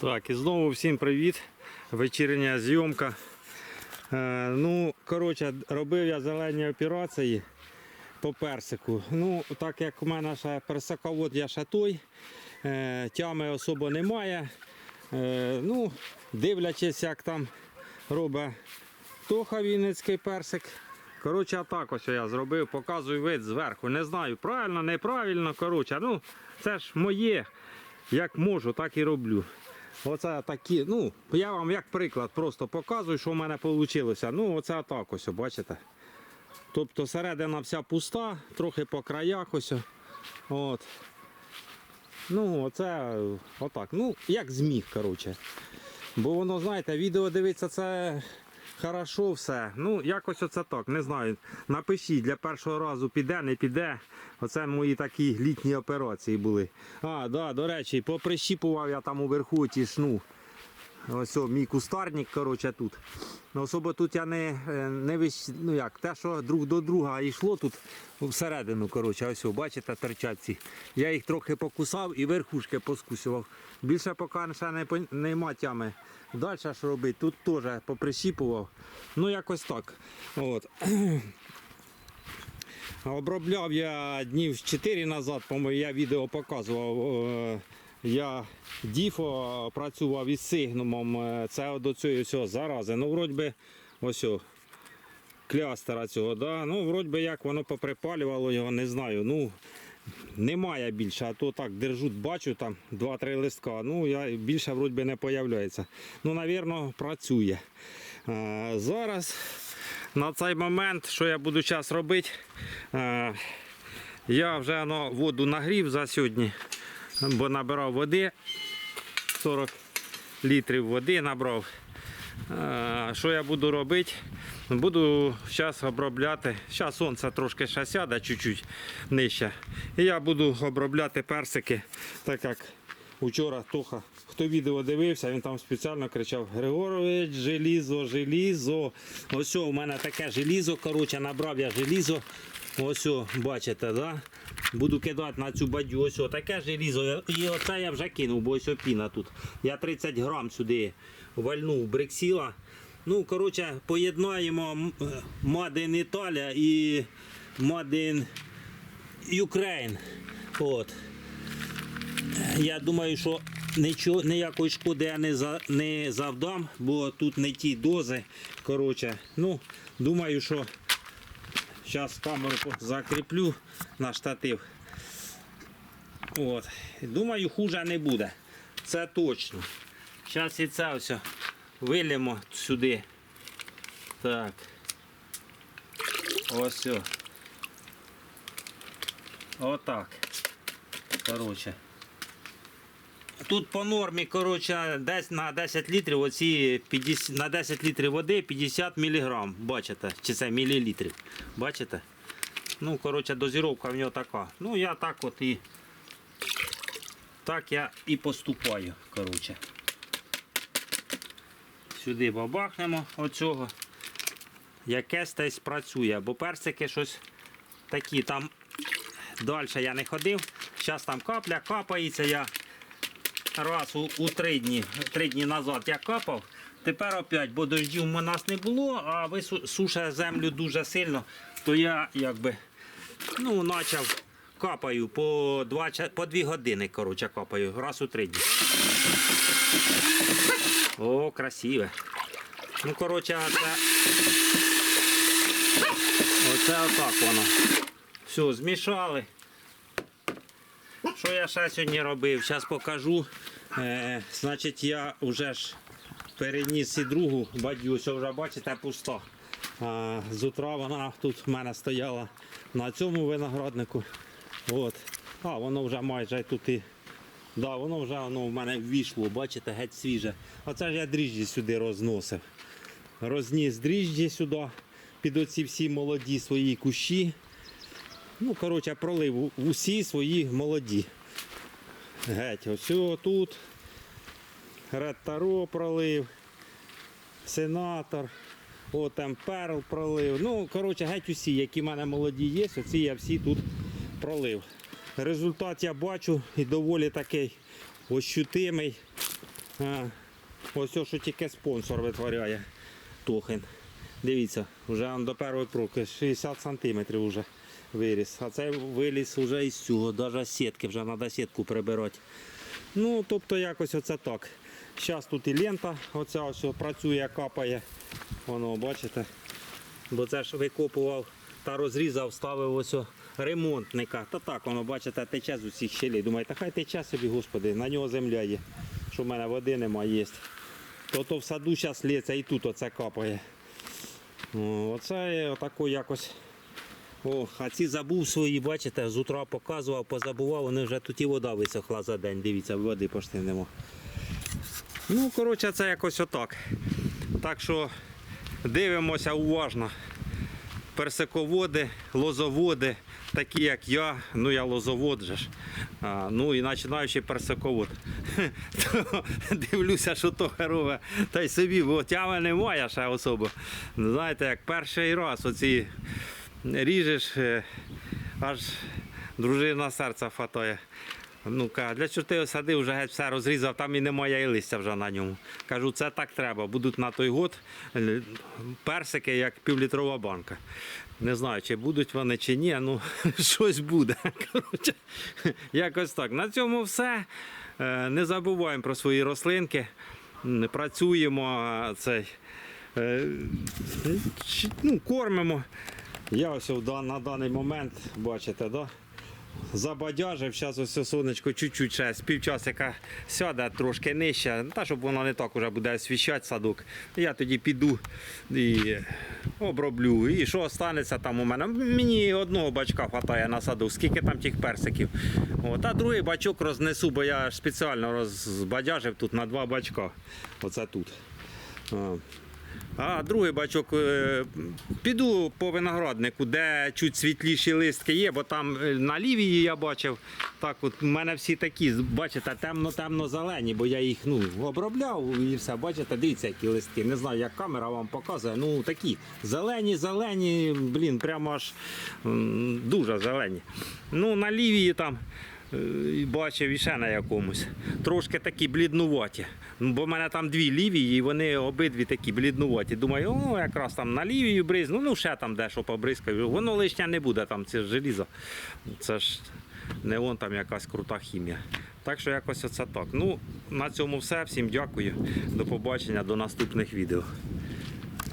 Так, і знову всім привіт. Вечірня зйомка. Е, ну, коротше, робив я зелені операції по персику. Ну, так як у мене ще персиковод, я ще той, е, тями особо немає. Е, ну, дивлячись, як там робить Тоха Вінницький персик. Коротше, так ось я зробив, показую вид зверху. Не знаю, правильно, неправильно. Коротше, ну, це ж моє. Як можу, так і роблю. Оце такі, ну, я вам як приклад просто показую, що в мене вийшло. Ну, оце так ось, бачите. Тобто середина вся пуста, трохи по краях ось. От. Ну, оце отак. Ну, як зміг, коротше. Бо воно, знаєте, відео дивиться це хорошо все. Ну, якось оце так, не знаю. Напишіть, для першого разу піде, не піде. Оце мої такі літні операції були. А, да, до речі, поприщіпував я там уверху ті шну. Ось о, мій кустарник, коротше, тут. Ну, особо тут я не, е, не вищ... ну як, те, що друг до друга йшло тут всередину, коротше, ось, бачите, терчать ці. Я їх трохи покусав і верхушки поскусував. Більше поки ще не, нема тями. Далі що робити? Тут теж поприщіпував. Ну, якось так. От. Обробляв я днів 4 назад, по-моєму, я відео показував. Е, Я діфо працював із сигнумом. е, Це до цієї всього зарази. Ну, вроді би, ось о, клястера цього. Да? Ну, вроді би, як воно поприпалювало його, не знаю. Ну, немає більше, а то так держуть, бачу там 2-3 листка. Ну, я більше вроді би не появляється. Ну, навірно, працює. Е, Зараз на цей момент, що я буду зараз робити, е, я вже ну, воду нагрів за сьогодні, бо набирав води 40 літрів води набрав. Що я буду робити? Буду зараз обробляти. Зараз сонце трошки ще сяде чуть-чуть нижче. І я буду обробляти персики, так як вчора Тоха, хто відео дивився, він там спеціально кричав: Григорович, желізо, желізо. Ось у мене таке желізо. Коротше, набрав я желізо. Ось, бачите, да? Буду кидати на цю бадю. Ось таке желізо. І оце я вже кинув, бо ось о, піна тут. Я 30 грам сюди вальнув бриксіла. Ну, коротше, поєднаємо м- Made in Italia і in Ukraine. От. Я думаю, що нічого, ніякої шкоди я не, за, не завдам, бо тут не ті дози. Коротше, ну, думаю, що зараз камеру закріплю на штатив. От. Думаю, хуже не буде. Це точно. Зараз і це все вилємо сюди. Так. Ось. Отак. Коротше. Тут по нормі, коротше, десь на 10 літрів оці 50, на 10 літрів води 50 мг. Бачите? Чи це мілілітрів. Бачите? Ну, коротше, дозіровка в нього така. Ну, я так от і так я і поступаю. Коротше. Сюди бабахнемо оцього. Якесь десь працює, бо персики щось такі там далі я не ходив. Зараз там капля капається. Я раз у, у три дні, три дні назад я капав. Тепер опять, бо дождів у нас не було, а вису- суше землю дуже сильно, то я якби ну, почав капаю по два, по дві години, коротше, капаю, раз у три дні. О, красиве. Ну, коротше, це. Оце отак воно. Все, змішали. Що я ще сьогодні робив? Зараз покажу. Е, значить, я вже ж переніс і другу ось вже бачите, пуста. А, з утра вона тут в мене стояла на цьому винограднику. От. А, воно вже майже тут і. Да, воно вже воно в мене ввійшло, бачите, геть свіже. Оце ж я дріжджі сюди розносив. Розніс дріжджі сюди під оці всі молоді свої кущі. Ну, коротше, пролив усі свої молоді. Геть, ось тут. Ред Таро пролив, сенатор, о, там перл пролив. Ну, коротше, геть усі, які в мене молоді є, оці я всі тут пролив. Результат я бачу і доволі такий ощутимий. А, ось що тільки спонсор витворяє. Тухин. Дивіться, вже до першої проки 60 сантиметрів вже виріс. А цей виліз вже із цього, навіть сітки, вже треба сітку прибирати. Ну, тобто якось оце так. Зараз тут і лента, оця ось працює, капає. Воно, бачите? Бо це ж викопував та розрізав, ставив ось ремонтника. Та так, воно, бачите, тече з усіх щелей. Думаю, та хай тече собі, господи, на нього земля є. Що в мене води нема є. То то в саду зараз лється і тут оце капає. Оце отако якось. О, а ці забув свої, бачите, з утра показував, позабував, вони вже тут і вода висохла за день. Дивіться, води пошти нема. Ну, коротше, це якось отак. Так що дивимося уважно. Персиководи, лозоводи, такі як я, ну я лозовод же ж. А, ну і починаючи персиковод. То Дивлюся, що то корове, та й собі, бо тями немає ще особо. Знаєте, як перший раз оці ріжеш, е, аж дружина серця фатає. Ну, каже, для чого ти його вже геть все розрізав, там і немає і листя вже на ньому. Кажу, це так треба. Будуть на той год е, персики, як півлітрова банка. Не знаю, чи будуть вони, чи ні, ну щось буде. Коротше, якось так. На цьому все. Е, Не забуваємо про свої рослинки. Працюємо цей. Ну, кормимо. Я ось на даний момент, бачите, да? забадяжив, зараз ось сонечко чуть-чуть ще з півчасика сяде трошки нижче, ну, та щоб воно не так уже буде освіщати садок. Я тоді піду і оброблю. І що останеться там у мене? Мені одного бачка вистачає на садок, скільки там тих персиків. От, а другий бачок рознесу, бо я спеціально розбадяжив тут на два бачка. Оце тут. А. Другий бачок е, піду по винограднику, де чуть світліші листки є, бо там е, на лівії я бачив. Так, от у мене всі такі, бачите, темно-темно зелені, бо я їх ну, обробляв і все. Бачите, дивіться, які листки. Не знаю, як камера вам показує. Ну такі зелені, зелені, блін, прямо аж дуже зелені. Ну, на лівії там. Е, Бачив і ще на якомусь. Трошки такі бліднуваті. Ну, Бо в мене там дві лівії, і вони обидві такі бліднуваті. Думаю, о, якраз там на лівію бризну, ну ще там дещо побризкаю. Воно лишня не буде, там це ж желізо. Це ж не вон там якась крута хімія. Так що якось оце так. Ну, на цьому все. Всім дякую. До побачення, до наступних відео.